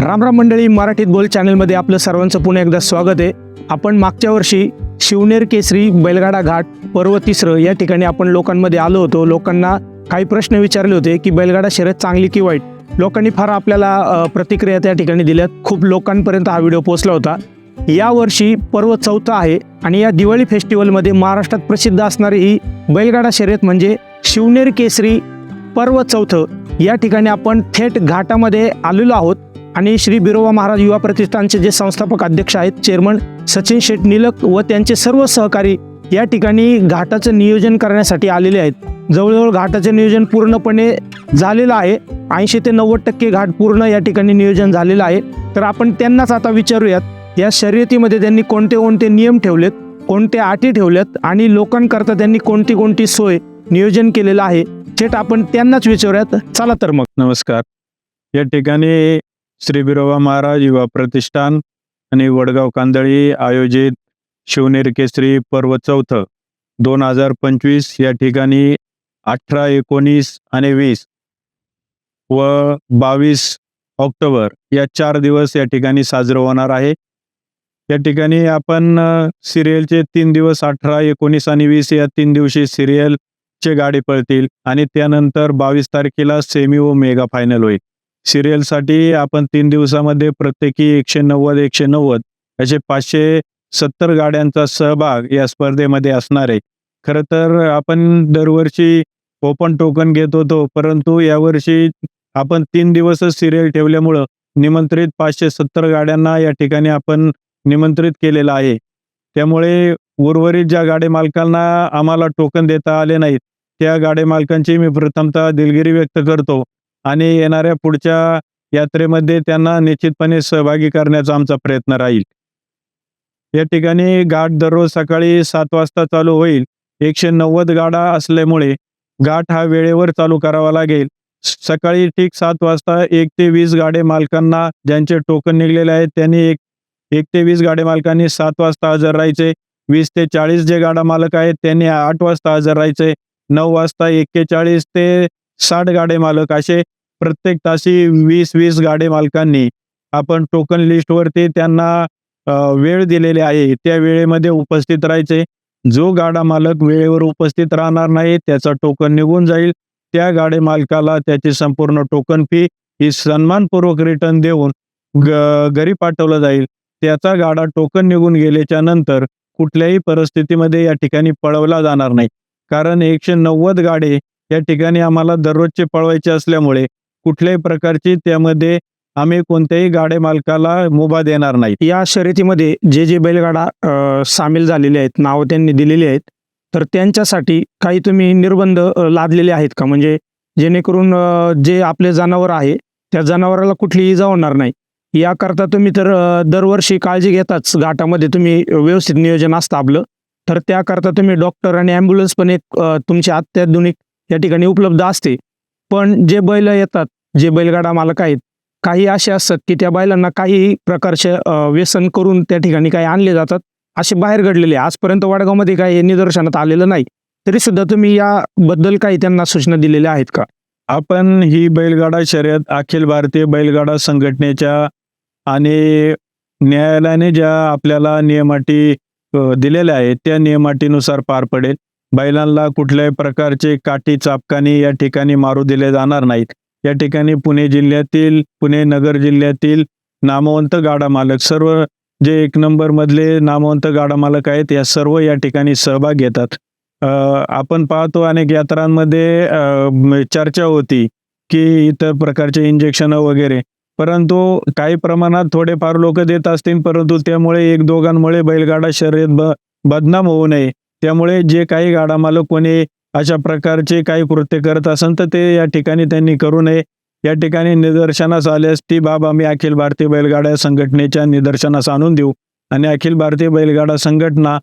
रामराम मंडळी मराठीत बोल चॅनलमध्ये आपलं सर्वांचं पुन्हा एकदा स्वागत आहे. आपण मागच्या वर्षी शिवनेर केसरी बैलगाडा घाट पर्व तिसरं या ठिकाणी आपण लोकांमध्ये आलो होतो. लोकांना काही प्रश्न विचारले होते की बैलगाडा शर्यत चांगली की वाईट? लोकांनी फार आपल्याला प्रतिक्रिया त्या ठिकाणी दिल्यात खूप लोकांपर्यंत हा व्हिडिओ पोचला होता. यावर्षी पर्व चौथा आहे आणि या दिवाळी फेस्टिवलमध्ये महाराष्ट्रात प्रसिद्ध असणारी ही बैलगाडा शर्यत म्हणजे शिवनेर केसरी पर्व चौथं. या ठिकाणी आपण थेट घाटामध्ये आलेलो आहोत. आणि श्री बिरोबा महाराज युवा प्रतिष्ठानचे जे संस्थापक अध्यक्ष आहेत चेअरमन सचिन शेठ निलक व त्यांचे सर्व सहकारी या ठिकाणी घाटाचं नियोजन करण्यासाठी आलेले आहेत. जवळजवळ घाटाचे नियोजन पूर्णपणे झालेलं आहे. ऐंशी ते नव्वद टक्के घाट पूर्ण या ठिकाणी नियोजन झालेलं आहे. तर आपण त्यांनाच आता विचारूयात या शर्यतीमध्ये त्यांनी कोणते कोणते नियम ठेवलेत कोणत्या अटी ठेवल्यात आणि लोकांकरता त्यांनी कोणती कोणती सोय नियोजन केलेलं आहे थेट आपण त्यांनाच विचारूयात. चला तर मग. नमस्कार. या ठिकाणी श्री बिरोबा महाराज युवा प्रतिष्ठान आणि वडगाव कांदळी आयोजित शिवनेर केसरी पर्व चौथं दोन हजार पंचवीस या ठिकाणी अठरा एकोणीस आणि वीस व बावीस ऑक्टोबर या चार दिवस या ठिकाणी साजरं होणार आहे. या ठिकाणी आपण सिरियलचे तीन दिवस अठरा एकोणीस आणि वीस या तीन दिवशी सिरियलचे गाडी पळतील आणि त्यानंतर बावीस तारखेला सेमी व मेगा फायनल होईल. सिरियलसाठी आपण तीन दिवसामध्ये प्रत्येकी एकशे नव्वद एकशे नव्वद असे पाचशे सत्तर गाड्यांचा सहभाग या स्पर्धेमध्ये असणार आहे. खरं तर आपण दरवर्षी ओपन टोकन घेत होतो परंतु यावर्षी आपण तीन दिवसच सिरियल ठेवल्यामुळं निमंत्रित पाचशे सत्तर गाड्यांना या ठिकाणी आपण निमंत्रित केलेलं आहे. त्यामुळे उर्वरित ज्या गाडी मालकांना आम्हाला टोकन देता आले नाहीत त्या गाडी मालकांची मी प्रथमतः दिलगिरी व्यक्त करतो. आणि येणाऱ्या पुढच्या यात्रेमध्ये त्यांना निश्चितपणे सहभागी करण्याचा आमचा प्रयत्न राहील. या ठिकाणी घाट दररोज सकाळी सात वाजता चालू होईल. एकशे नव्वद गाडा असल्यामुळे घाट हा वेळेवर चालू करावा लागेल. सकाळी ठीक सात वाजता एक ते वीस गाडे मालकांना ज्यांचे टोकन निघलेले आहेत त्यांनी एक एक ते वीस गाडे मालकांनी सात वाजता हजर राहायचे. वीस ते चाळीस जे गाडा मालक आहेत त्यांनी आठ वाजता हजर राहायचे. नऊ वाजता एक्केचाळीस ते साठ गाडे मालक असे प्रत्येक तासी वीस वीस गाडे मालकांनी आपण टोकन लिस्टवरती त्यांना वेळ दिलेली आहे. त्या वेळेमध्ये उपस्थित राहायचे. जो गाडा मालक वेळेवर उपस्थित राहणार नाही त्याचा टोकन निघून जाईल. त्या गाडे मालकाला त्याची संपूर्ण टोकन फी ही सन्मानपूर्वक रिटर्न देऊन ग घरी पाठवलं जाईल. त्याचा गाडा टोकन निघून गेल्याच्यानंतर कुठल्याही परिस्थितीमध्ये या ठिकाणी पळवला जाणार नाही. कारण एकशे नव्वद गाडे या ठिकाणी आम्हाला दररोजचे पळवायचे असल्यामुळे कुठल्याही प्रकारची त्यामध्ये आम्ही कोणत्याही गाडे मालकाला मुभा देणार नाही. या शर्यतीमध्ये जे जे बैलगाडा सामील झालेले आहेत नावं त्यांनी दिलेली आहेत तर त्यांच्यासाठी काही तुम्ही निर्बंध लादलेले आहेत का? म्हणजे जेणेकरून जे आपले जनावर आहे त्या जनावराला कुठली इजा होणार नाही. याकरता तुम्ही तर दरवर्षी काळजी घेताच घाटामध्ये तुम्ही व्यवस्थित नियोजन असतं आपलं. तर त्याकरता तुम्ही डॉक्टर आणि ॲम्ब्युलन्स पण एक तुमची अत्याधुनिक या ठिकाणी उपलब्ध असते. पण जे बैल येतात जे बैलगाडा मालक आहेत काही असे असतात की त्या बैलांना काही प्रकारचे व्यसन करून त्या ठिकाणी काही आणले जातात. असे बाहेर घडलेले आजपर्यंत वाडगावमध्ये काही निदर्शनात आलेलं नाही. तरी सुद्धा तुम्ही याबद्दल काही त्यांना सूचना दिलेल्या आहेत का? आपण ही बैलगाडा शर्यत अखिल भारतीय बैलगाडा संघटनेच्या आणि न्यायालयाने ज्या आपल्याला नियमाटी दिलेल्या आहेत त्या नियमाटीनुसार पार पडेल. बैलांना कुठल्याही प्रकारचे काठी चापकानी या ठिकाणी मारू दिले जाणार नाहीत. या ठिकाणी पुणे जिल्ह्यातील पुणे नगर जिल्ह्यातील नामवंत गाडा मालक सर्व जे एक नंबर मधले नामवंत गाडा मालक आहेत या सर्व या ठिकाणी सहभाग घेतात. आपण पाहतो अनेक यात्रांमध्ये चर्चा होती की इतर प्रकारचे इंजेक्शन वगैरे. परंतु काही प्रमाणात थोडेफार लोक देत असतील परंतु त्यामुळे एक दोघांमुळे बैलगाडा शर्यत ब बदनाम होऊ नये. त्यामुळे जे काही गाडा मालक कोणी अशा प्रकारचे काही कृत्य करत असेल तर ते या ठिकाणी त्यांनी करू नये. या ठिकाणी निदर्शनास आल्यास ती बाब आम्ही अखिल भारतीय बैलगाडा संघटनेच्या निदर्शनास आणून देऊ. आणि अखिल भारतीय बैलगाडा संघटना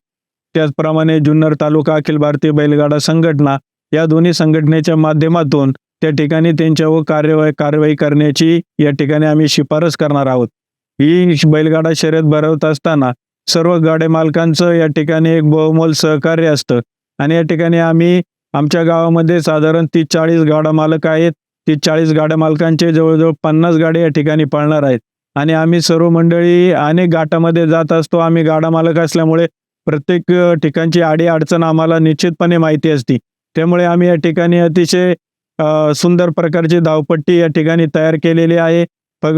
त्याचप्रमाणे जुन्नर तालुका अखिल भारतीय बैलगाडा संघटना या दोन्ही संघटनेच्या माध्यमातून त्या ठिकाणी त्यांच्यावर कार्यवाही कारवाई करण्याची या ठिकाणी आम्ही शिफारस करणार आहोत. ही बैलगाडा शर्यत भरवत असताना सर्व गाड्या मालकांचं या ठिकाणी एक बहुमोल सहकार्य असतं. आणि या ठिकाणी आम्ही आमच्या गावामध्ये साधारण तीस चाळीस गाडा मालक आहेत. तीस चाळीस गाड्या मालकांचे जवळजवळ पन्नास गाड्या या ठिकाणी पळणार आहेत. आणि आम्ही सर्व मंडळी अनेक घाटामध्ये जात असतो. आम्ही गाडा मालक असल्यामुळे प्रत्येक ठिकाणची आडी अडचण आम्हाला निश्चितपणे माहिती असते. त्यामुळे आम्ही या ठिकाणी अतिशय सुंदर प्रकारची धावपट्टी या ठिकाणी तयार केलेली आहे. पग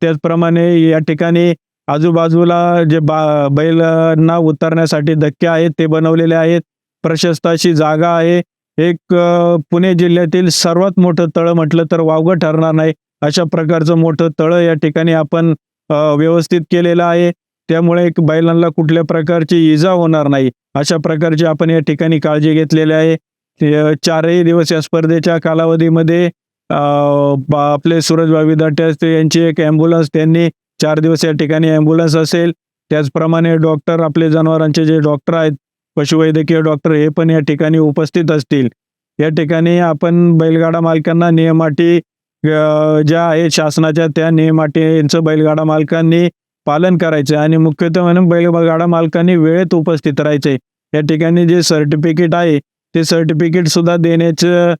त्याचप्रमाणे या ठिकाणी आजूबाजूला जे बा बैलांना उतरण्यासाठी धक्के आहेत ते बनवलेले आहेत. प्रशस्त अशी जागा आहे. एक पुणे जिल्ह्यातील सर्वात मोठं तळं म्हटलं तर वावगं ठरणार नाही. अशा प्रकारचं मोठं तळं या ठिकाणी आपण व्यवस्थित केलेलं आहे. त्यामुळे एक बैलांना कुठल्या प्रकारची इजा होणार नाही. अशा प्रकारची आपण या ठिकाणी काळजी घेतलेली आहे. चारही दिवस या स्पर्धेच्या कालावधीमध्ये बा- आपले सूरज बाविदाटे असते यांची एक ॲम्ब्युलन्स त्यांनी चार दिवस या ठिकाणी ॲम्ब्युलन्स असेल. त्याचप्रमाणे डॉक्टर आपले जनावरांचे जे डॉक्टर आहेत पशुवैद्यकीय डॉक्टर हे पण या ठिकाणी उपस्थित असतील. या ठिकाणी आपण बैलगाडा मालकांना नियमाटी ज्या आहेत शासनाच्या त्या नियमाटींचं बैलगाडा मालकांनी पालन करायचं आणि मुख्यतः म्हणून बैलगाडा मालकांनी वेळेत उपस्थित राहायचे. या ठिकाणी जे सर्टिफिकेट आहे ते सर्टिफिकेट सुद्धा देण्याचं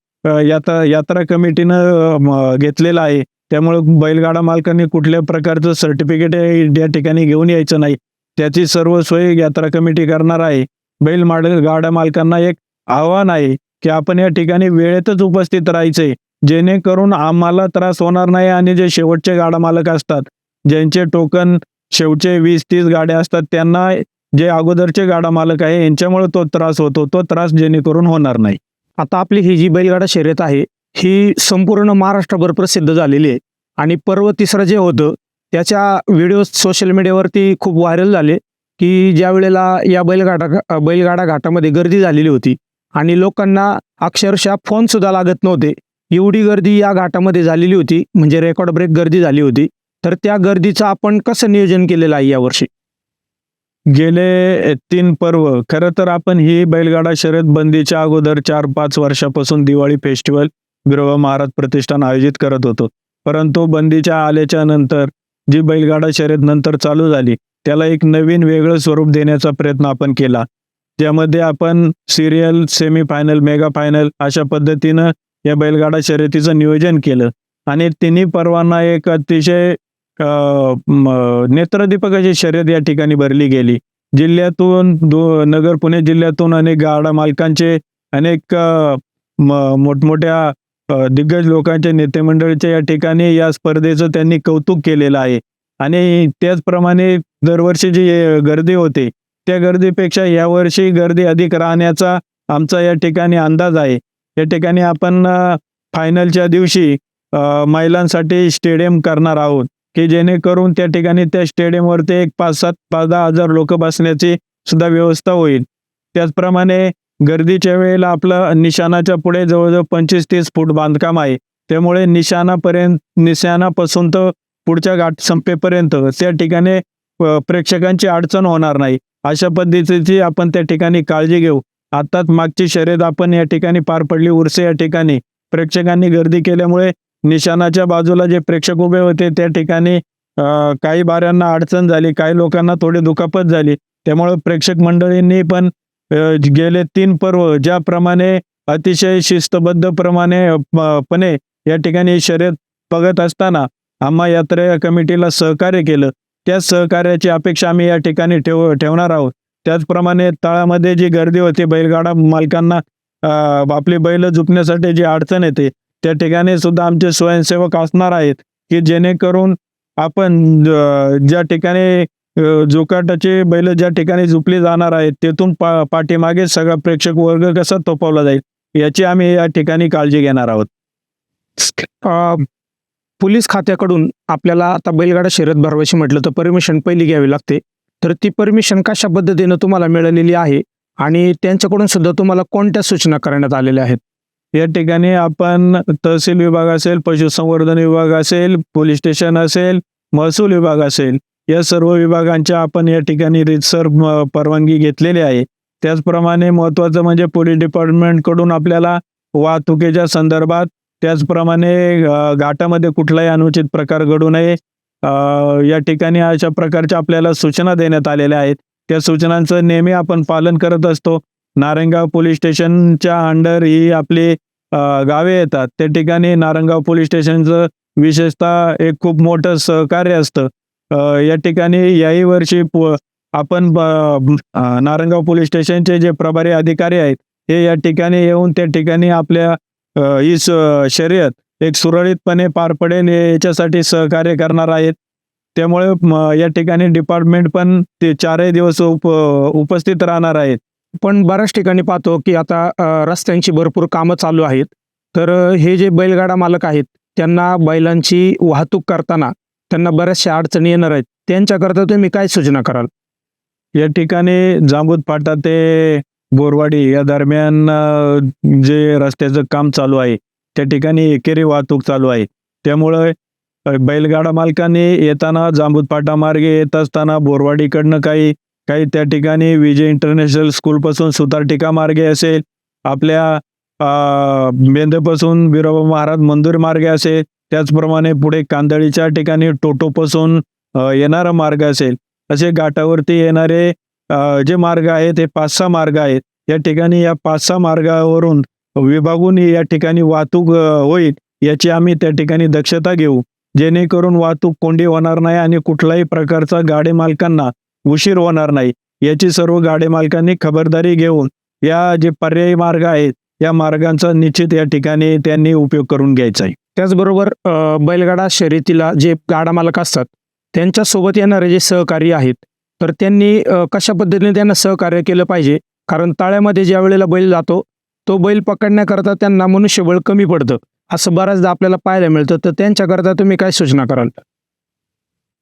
यात्रा यात्रा कमिटीनं घेतलेलं आहे. त्यामुळे बैलगाडा मालकांनी कुठल्या प्रकारचं सर्टिफिकेट या ठिकाणी घेऊन यायचं नाही. त्याची सर्व सोय यात्रा कमिटी करणार आहे. बैल माड गाडा मालकांना एक आव्हान आहे की आपण या ठिकाणी वेळेतच उपस्थित राहायचे जेणेकरून आम्हाला त्रास होणार नाही आणि जे शेवटचे गाडा मालक असतात ज्यांचे टोकन शेवटचे वीस तीस गाड्या असतात त्यांना जे अगोदरचे गाडा मालक आहे यांच्यामुळे तो त्रास होतो. तो त्रास जेणेकरून होणार नाही. आता आपली ही जी बैलगाडा शर्यत आहे ही संपूर्ण महाराष्ट्रभर प्रसिद्ध झालेली आहे. आणि पर्व तिसरं जे होतं त्याच्या व्हिडिओ सोशल मीडियावरती खूप व्हायरल झाले की ज्या वेळेला या बैलगाडा बैलगाडा घाटामध्ये गर्दी झालेली होती आणि लोकांना अक्षरशः फोन सुद्धा लागत नव्हते. एवढी गर्दी या घाटामध्ये झालेली होती म्हणजे रेकॉर्ड ब्रेक गर्दी झाली होती. तर त्या गर्दीचं आपण कसं नियोजन केलेलं आहे यावर्षी गेले तीन पर्व. खरं तर आपण ही बैलगाडा शर्यत बंदीच्या अगोदर चार पाच वर्षापासून दिवाळी फेस्टिवल बिरोबा महाराज प्रतिष्ठान आयोजित करत होतो. परंतु बंदीच्या आल्याच्यानंतर जी बैलगाडा शर्यत नंतर चालू झाली त्याला एक नवीन वेगळं स्वरूप देण्याचा प्रयत्न आपण केला. ज्यामध्ये आपण serial semi final mega final अशा पद्धतीनं या बैलगाडा शर्यतीचं नियोजन केलं. आणि तिन्ही परवाना एक अतिशय नेत्रदीपक अशी शर्यत या ठिकाणी भरली गेली. जिल्ह्यातून दो नगर पुणे जिल्ह्यातून अनेक गाडा मालकांचे अनेक मोठमोठ्या दिग्गज लोकांचे नेतेमंडळीच्या या ठिकाणी या स्पर्धेचं त्यांनी कौतुक केलेलं आहे. आणि त्याचप्रमाणे दरवर्षी जी गर्दी होते त्या गर्दीपेक्षा यावर्षी गर्दी अधिक राहण्याचा आमचा या ठिकाणी अंदाज आहे. या ठिकाणी आपण फायनलच्या दिवशी महिलांसाठी स्टेडियम करणार आहोत की जेणेकरून त्या ठिकाणी त्या स्टेडियमवरती एक पाच सात पाच दहा हजार लोक बसण्याची सुद्धा व्यवस्था होईल. त्याचप्रमाणे गर्दीच्या वेळेला आपलं निशाणाच्या पुढे जवळजवळ पंचवीस तीस फूट बांधकाम आहे. त्यामुळे निशाणापर्यंत निशाणापासून तर पुढच्या गाठ संपेपर्यंत त्या ठिकाणी प्रेक्षकांची अडचण होणार नाही. अशा पद्धतीची आपण त्या ठिकाणी काळजी घेऊ. आताच मागची शर्यत आपण या ठिकाणी पार पडली. उरसे या ठिकाणी प्रेक्षकांनी गर्दी केल्यामुळे निशाणाच्या बाजूला जे प्रेक्षक उभे होते त्या ठिकाणी काही बाऱ्यांना अडचण झाली काही लोकांना थोडी दुखापत झाली. त्यामुळे प्रेक्षक मंडळींनी पण गेले तीन पर्व ज्याप्रमाणे अतिशय शिस्तबद्ध प्रमाणे पणे या ठिकाणी शर्यत बघत असताना आम्हा यात्रा कमिटीला सहकार्य केलं. त्या सहकार्याची अपेक्षा आम्ही या ठिकाणी ठेव ठेवणार आहोत. त्याचप्रमाणे तळामध्ये जी गर्दी होती बैलगाडा मालकांना आपली बैल झुकण्यासाठी जी अडचण येते त्या ठिकाणी सुद्धा आमचे स्वयंसेवक असणार आहेत की जेणेकरून आपण ज्या ठिकाणी जोकाटाचे बैल ज्या ठिकाणी झुपली जाणार आहेत तेथून पा पाठीमागे सगळा प्रेक्षक वर्ग कसा थोपवला जाईल याची आम्ही या ठिकाणी काळजी घेणार आहोत. पोलीस खात्याकडून आपल्याला आता बैलगाडा शर्यत भरवायची म्हटलं तर परमिशन पहिली घ्यावी लागते. तर ती परमिशन कशा पद्धतीनं तुम्हाला मिळालेली आहे आणि त्यांच्याकडून सुद्धा तुम्हाला कोणत्या सूचना करण्यात आलेल्या आहेत? या ठिकाणी आपण तहसील विभाग असेल पशुसंवर्धन विभाग असेल पोलीस स्टेशन असेल महसूल विभाग असेल या सर्व विभागांच्या आपण या ठिकाणी रितसर परवानगी घेतलेली आहे. त्याचप्रमाणे महत्त्वाचं म्हणजे पोलीस डिपार्टमेंटकडून आपल्याला वाहतुकीच्या संदर्भात त्याचप्रमाणे घाटामध्ये कुठलाही अनुचित प्रकार घडू नये. या ठिकाणी अशा प्रकारच्या आपल्याला सूचना देण्यात आलेल्या आहेत. त्या सूचनांचं नेहमी आपण पालन करत असतो. नारंगाव पोलीस स्टेशनच्या अंडर ही आपली गावे येतात. त्या ठिकाणी नारंगाव पोलीस स्टेशनचं विशेषतः एक खूप मोठं सहकार्य असतं. या ठिकाणी याही वर्षी आपण नारंगाव नारायणगाव पोलीस स्टेशनचे जे प्रभारी अधिकारी आहेत हे या ठिकाणी येऊन त्या ठिकाणी आपल्या ही शर्यत एक सुरळीतपणे पार पडेल याच्यासाठी सहकार्य करणार आहेत. त्यामुळे या ठिकाणी डिपार्टमेंट पण ते चारही दिवस उप उपस्थित राहणार आहेत. पण बऱ्याच ठिकाणी पाहतो की आता रस्त्यांची भरपूर कामं चालू आहेत. तर हे जे बैलगाडा मालक आहेत त्यांना बैलांची वाहतूक करताना त्यांना बऱ्याचशा अडचणी येणार आहेत. त्यांच्याकरता तुम्ही काय सूचना कराल? या ठिकाणी जांबूत फाटा ते बोरवाडी या दरम्यान जे रस्त्याचं काम चालू आहे त्या ठिकाणी एकेरी वाहतूक चालू आहे. त्यामुळे बैलगाडा मालकाने येताना जांबूत फाटा मार्गे येत असताना बोरवाडीकडनं काही काही त्या ठिकाणी विजय इंटरनॅशनल स्कूलपासून सुतारटिका मार्गे असेल आपल्या मेंदेपासून बेंदेपासून बिरोबा महाराज मंदिर मार्गे असेल त्याचप्रमाणे पुढे कांदळीच्या ठिकाणी टोटोपासून येणारा मार्ग असेल असे घाटावरती येणारे जे मार्ग आहेत हे पाच सहा मार्ग आहेत. या ठिकाणी या पाच सहा मार्गावरून विभागून या ठिकाणी वाहतूक होईल याची आम्ही त्या ठिकाणी दक्षता घेऊ. जेणेकरून वाहतूक कोंडी होणार नाही आणि कुठल्याही प्रकारचा गाडी मालकांना उशीर होणार नाही. याची सर्व गाडी मालकांनी खबरदारी घेऊन या जे पर्यायी मार्ग आहेत या मार्गांचा निश्चित या ठिकाणी त्यांनी उपयोग करून घ्यायचा आहे. त्याचबरोबर बैलगाडा शर्यतीला जे गाडा मालक असतात त्यांच्यासोबत येणारे जे सहकारी आहेत तर त्यांनी कशा पद्धतीने त्यांना सहकार्य केलं पाहिजे? कारण ताळ्यामध्ये ज्या वेळेला बैल जातो तो बैल पकडण्याकरता त्यांना मनुष्यबळ कमी पडतं. असं बऱ्याचदा आपल्याला पाहायला मिळतं. तर त्यांच्याकरता तुम्ही काय सूचना कराल?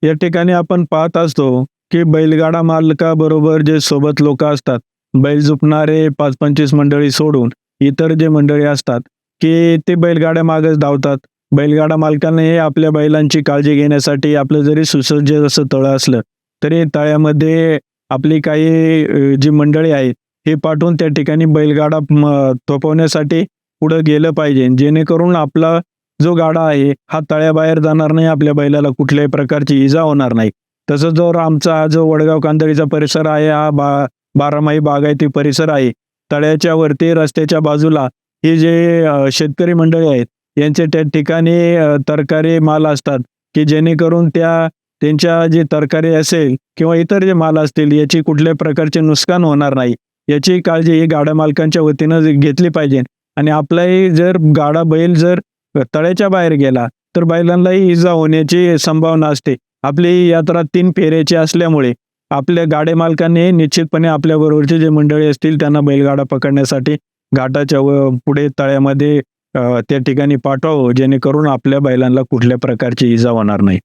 या ठिकाणी आपण पाहत असतो की बैलगाडा मालकाबरोबर जे सोबत लोक असतात बैल जुपणारे पाच पंचवीस मंडळी सोडून इतर जे मंडळी असतात की ते बैलगाड्या मागच धावतात. बैलगाडा मालकाने हे आपल्या बैलांची काळजी घेण्यासाठी आपलं जरी सुसज्ज असं तळं असलं तरी तळ्यामध्ये आपली काही जी मंडळी आहेत हे पाठवून त्या ठिकाणी बैलगाडा थोपवण्यासाठी पुढं गेलं पाहिजे. जेणेकरून आपला जो गाडा आहे हा तळ्याबाहेर जाणार नाही आपल्या बैलाला कुठल्याही प्रकारची इजा होणार नाही. तसंच जो आमचा हा जो वडगाव कांदळीचा परिसर आहे हा बा बारामाही बागायती परिसर आहे तळ्याच्या वरती रस्त्याच्या बाजूला हे जे शेतकरी मंडळी आहेत यांचे त्या ठिकाणी तरकारी माल असतात की जेणेकरून त्या त्यांच्या जे तरकारी असेल किंवा इतर जे माल असतील याची कुठल्याही प्रकारचे नुकसान होणार नाही. याची काळजी ही गाड्या मालकांच्या वतीनं घेतली पाहिजे. आणि आपलाही जर गाडा बैल जर तळ्याच्या बाहेर गेला तर बैलांनाही इजा होण्याची संभावना असते. आपली ही यात्रा तीन फेऱ्याची असल्यामुळे आपल्या गाडे मालकांनी निश्चितपणे आपल्या बरोबरचे जे मंडळी असतील त्यांना बैलगाडा पकडण्यासाठी घाटाच्या व पुढे तळ्यामध्ये त्या ठिकाणी पाठवावं जेणेकरून आपल्या बैलांना कुठल्या प्रकारची इजा होणार नाही.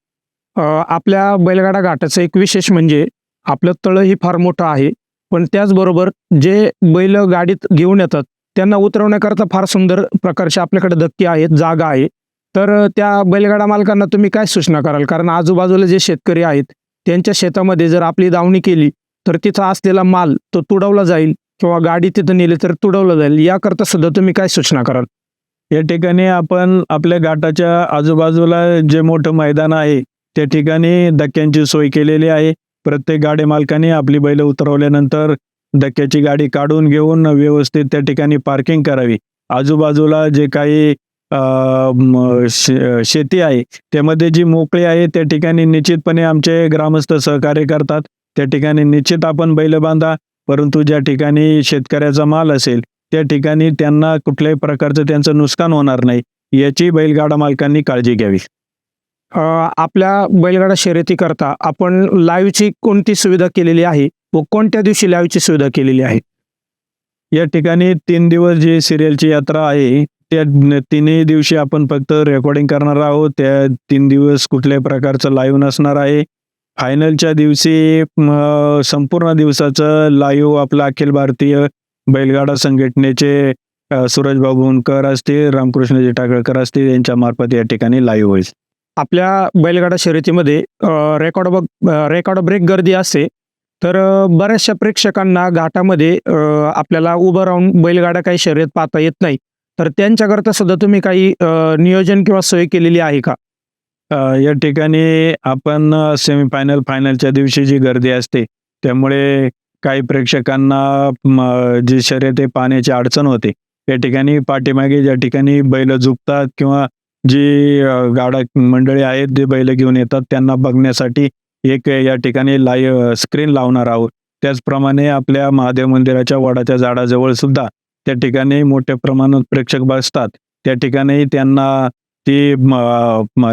आपल्या बैलगाडा घाटाचं एक विशेष म्हणजे आपलं तळं ही फार मोठं आहे. पण त्याचबरोबर जे बैल गाडीत घेऊन येतात त्यांना उतरवण्याकरता फार सुंदर प्रकारचे आपल्याकडे धक्के आहेत जागा आहे. तर त्या बैलगाडा मालकांना तुम्ही काय सूचना कराल? कारण आजूबाजूला जे शेतकरी आहेत त्यांच्या शेतामध्ये जर आपली दावणी केली तर तिथं असलेला माल तो तुडवला जाईल. किंवा गाडी तिथं नेली तर तुडवलं जाईल. याकरता सुद्धा तुम्ही काय सूचना कराल? या ठिकाणी आपण आपल्या घाटाच्या आजूबाजूला जे मोठं मैदान आहे त्या ठिकाणी धक्क्यांची सोय केलेली आहे. प्रत्येक गाडी मालकाने आपली बैल उतरवल्यानंतर धक्क्याची गाडी काढून घेऊन व्यवस्थित त्या ठिकाणी पार्किंग करावी. आजूबाजूला जे काही शेती आहे त्यामध्ये जी मोकळी आहे त्या ठिकाणी निश्चितपणे आमचे ग्रामस्थ सहकार्य करतात. त्या ठिकाणी निश्चित आपण बैल बांधा. परंतु ज्या ठिकाणी शेतकऱ्याचा माल असेल त्या ठिकाणी त्यांना कुठल्याही प्रकारचं त्यांचं नुकसान होणार नाही याची बैलगाडा मालकांनी काळजी घ्यावी. आपल्या बैलगाडा शर्यतीकरता आपण लाईव्हची कोणती सुविधा केलेली आहे व कोणत्या दिवशी लाईव्हची सुविधा केलेली आहे? या ठिकाणी तीन दिवस जी सिरियलची यात्रा आहे त्या तिन्ही दिवशी आपण फक्त रेकॉर्डिंग करणार आहोत. त्या तीन दिवस कुठल्याही प्रकारचं लाईव्ह नसणार आहे. फायनलच्या दिवशी संपूर्ण दिवसाचं लाईव्ह आपलं अखिल भारतीय बैलगाडा संघटनेचे अ, सूरज असतील रामकृष्णजी टाकळकर असतील यांच्या मार्फत या ठिकाणी लाईव्ह होईल. आपल्या बैलगाडा शर्यतीमध्ये रेकॉर्ड बघ रेकॉर्ड ब्रेक गर्दी असते. तर बऱ्याचशा प्रेक्षकांना घाटामध्ये आपल्याला उभं राहून बैलगाडा काही शर्यत पाहता येत नाही. तर त्यांच्याकरता सुद्धा तुम्ही काही नियोजन किंवा सोय केलेली आहे का? या ठिकाणी आपण सेमीफायनल फायनलच्या दिवशी जी गर्दी असते त्यामुळे काही प्रेक्षकांना जी शर्यते पाहण्याची अडचण होते. या ठिकाणी पाठीमागे ज्या ठिकाणी बैल झुकतात किंवा जी अ, गाडा मंडळी आहेत जे बैल घेऊन येतात त्यांना बघण्यासाठी एक या ठिकाणी लाईव्ह स्क्रीन लावणार आहोत. त्याचप्रमाणे आपल्या महादेव मंदिराच्या वडाच्या झाडाजवळ सुद्धा त्या ठिकाणी मोठ्या प्रमाणात प्रेक्षक बसतात. त्या ठिकाणी त्यांना ती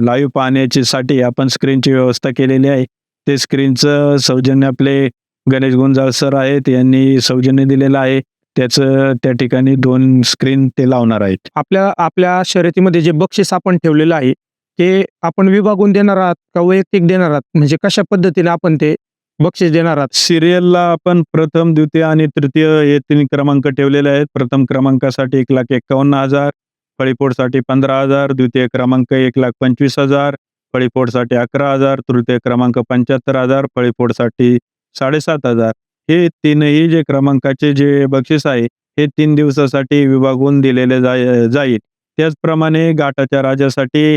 लाईव्ह पाहण्याची साठी आपण स्क्रीनची व्यवस्था केलेली आहे. ते स्क्रीनचं सौजन्य आपले गणेश गुंजाळ सर आहेत यांनी सौजन्य दिलेलं आहे. त्याचं त्या ठिकाणी दोन स्क्रीन ते लावणार आहेत. आपल्या आपल्या शर्यतीमध्ये जे बक्षीस आपण ठेवलेलं आहे ते आपण विभागून देणार आहात का वैयक्तिक देणार आहात? म्हणजे कशा पद्धतीने आपण ते बक्षीस देणार आहात? सिरियलला आपण प्रथम द्वितीय आणि तृतीय हे तीन क्रमांक ठेवलेले आहेत. प्रथम क्रमांकासाठी एक लाख एक्कावन्न हजार फळीपोडसाठी पंधरा हजार द्वितीय क्रमांक एक लाख पंचवीस हजार फळीपोडसाठी अकरा हजार तृतीय क्रमांक पंच्याहत्तर हजार फळीपोडसाठी साडेसात हजार. हे तीनही जे क्रमांकाचे जे बक्षीस आहे हे तीन दिवसासाठी विभागून दिलेले जाय जाईल. त्याचप्रमाणे गाठाच्या राजासाठी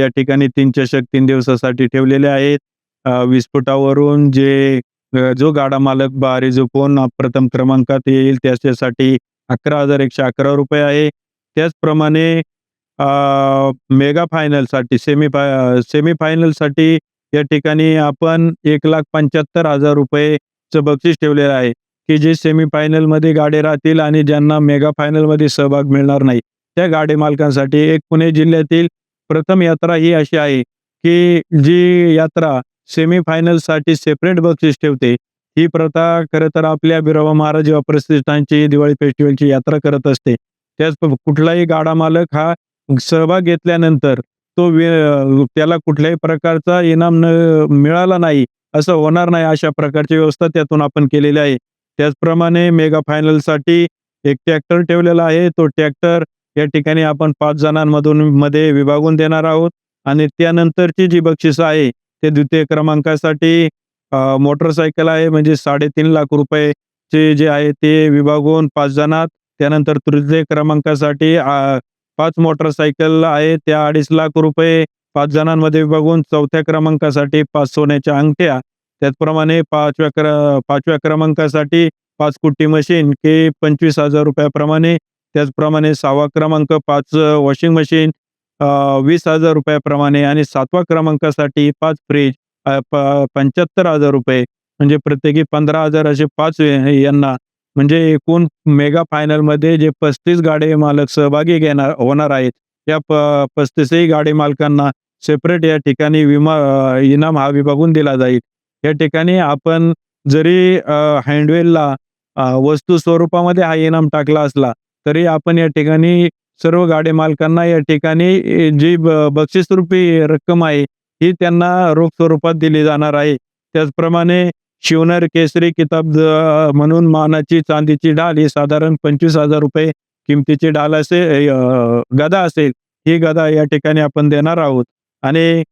या ठिकाणी तीन चषक तीन दिवसासाठी ठेवलेले आहेत. वीस फुटावरून जे जो गाडा मालक बारी झोपून प्रथम क्रमांकात येईल त्याच्यासाठी अकरा हजार एकशे अकरा रुपये आहे. त्याचप्रमाणे मेगा फायनलसाठी सेमी फाय सेमी फायनलसाठी या ठिकाणी आपण एक लाख पंच्याहत्तर हजार रुपयेचं बक्षीस ठेवलेलं आहे की जे सेमी फायनलमध्ये गाडे राहतील आणि ज्यांना मेगा फायनलमध्ये सहभाग मिळणार नाही. त्या गाडी मालकांसाठी एक पुणे जिल्ह्यातील प्रथम यात्रा ही अशी आहे की जी यात्रा सेमी फायनलसाठी सेपरेट बक्षीस ठेवते. ही प्रथा खरं तर आपल्या बिरोबा महाराज युवा प्रतिष्ठानची दिवाळी फेस्टिवलची यात्रा करत असते. त्याच कुठलाही गाडा मालक हा सहभाग घेतल्यानंतर तो त्याला कुठल्याही प्रकारचा इनाम न मिळाला नाही असं होणार नाही अशा प्रकारची व्यवस्था त्यातून आपण केलेली आहे. त्याचप्रमाणे मेगा फायनलसाठी एक ट्रॅक्टर ठेवलेला आहे. तो ट्रॅक्टर या ठिकाणी आपण पाच जणांमधून मध्ये विभागून देणार आहोत आणि त्यानंतरची जी बक्षिस आहे ते द्वितीय क्रमांकासाठी मोटरसायकल आहे. म्हणजे साडेतीन लाख रुपयेचे जे आहे ते विभागून पाच जणात त्यानंतर तृतीय क्रमांकासाठी पाच मोटरसायकल आहे. त्या अडीच लाख रुपये पाच जणांमध्ये विभागून चौथ्या क्रमांकासाठी पाच सोन्याच्या अंगठ्या. त्याचप्रमाणे पाचव्या क्र पाचव्या क्रमांकासाठी पाच कुट्टी मशीन के पंचवीस हजार रुपयाप्रमाणे. त्याचप्रमाणे सहावा क्रमांक पाच वॉशिंग मशीन वीस हजार रुपयाप्रमाणे. आणि सातवा क्रमांकासाठी पाच फ्रीज पंच्याहत्तर हजार रुपये. म्हणजे प्रत्येकी पंधरा हजार असे पाच यांना म्हणजे एकूण मेगा फायनलमध्ये जे पस्तीस गाडी मालक सहभागी घेणार होणार आहेत या प पस्तीसही गाडी मालकांना सेपरेट या ठिकाणी विमा इनाम हा विभागून दिला जाईल. या ठिकाणी आपण जरी हँडवेलला वस्तू स्वरूपामध्ये हा इनाम टाकला असला तरी आपण या ठिकाणी सर्व गाडी मालकांना या ठिकाणी जी बक्षीसरूपी रक्कम आहे ही त्यांना रोख स्वरूपात दिली जाणार आहे. त्याचप्रमाणे शिवनर केसरी किताब म्हणून मानाची चांदीची डाल ही साधारण पंचवीस हजार रुपये किमतीची डाल असेल गदा असेल. ही गदा या ठिकाणी आपण देणार आहोत. आणि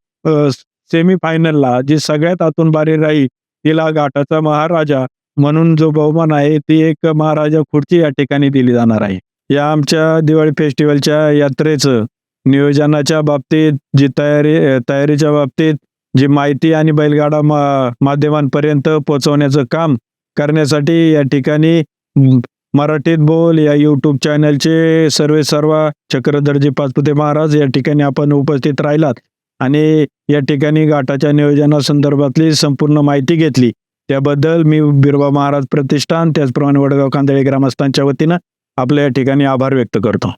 सेमी फायनलला जी सगळ्यात आतून बारी राहील तिला घाटाचा महाराजा म्हणून जो बहुमान आहे ती एक महाराजा खुर्ची या ठिकाणी दिली जाणार आहे. या आमच्या दिवाळी फेस्टिवलच्या यात्रेचं नियोजनाच्या बाबतीत जी तयारी तयारीच्या बाबतीत जी माहिती आणि बैलगाडा माध्यमांपर्यंत पोहोचवण्याचं काम करण्यासाठी या ठिकाणी मराठीत बोल या यूट्यूब चॅनलचे सर्वे सर्व चक्रधरजी पाचपुते महाराज या ठिकाणी आपण उपस्थित राहिलात. आणि या ठिकाणी घाटाच्या नियोजनासंदर्भातली संपूर्ण माहिती घेतली. त्याबद्दल मी बिरबा महाराज प्रतिष्ठान त्याचप्रमाणे वडगाव कांदळे ग्रामस्थांच्या वतीनं आपल्या या ठिकाणी आभार व्यक्त करतो.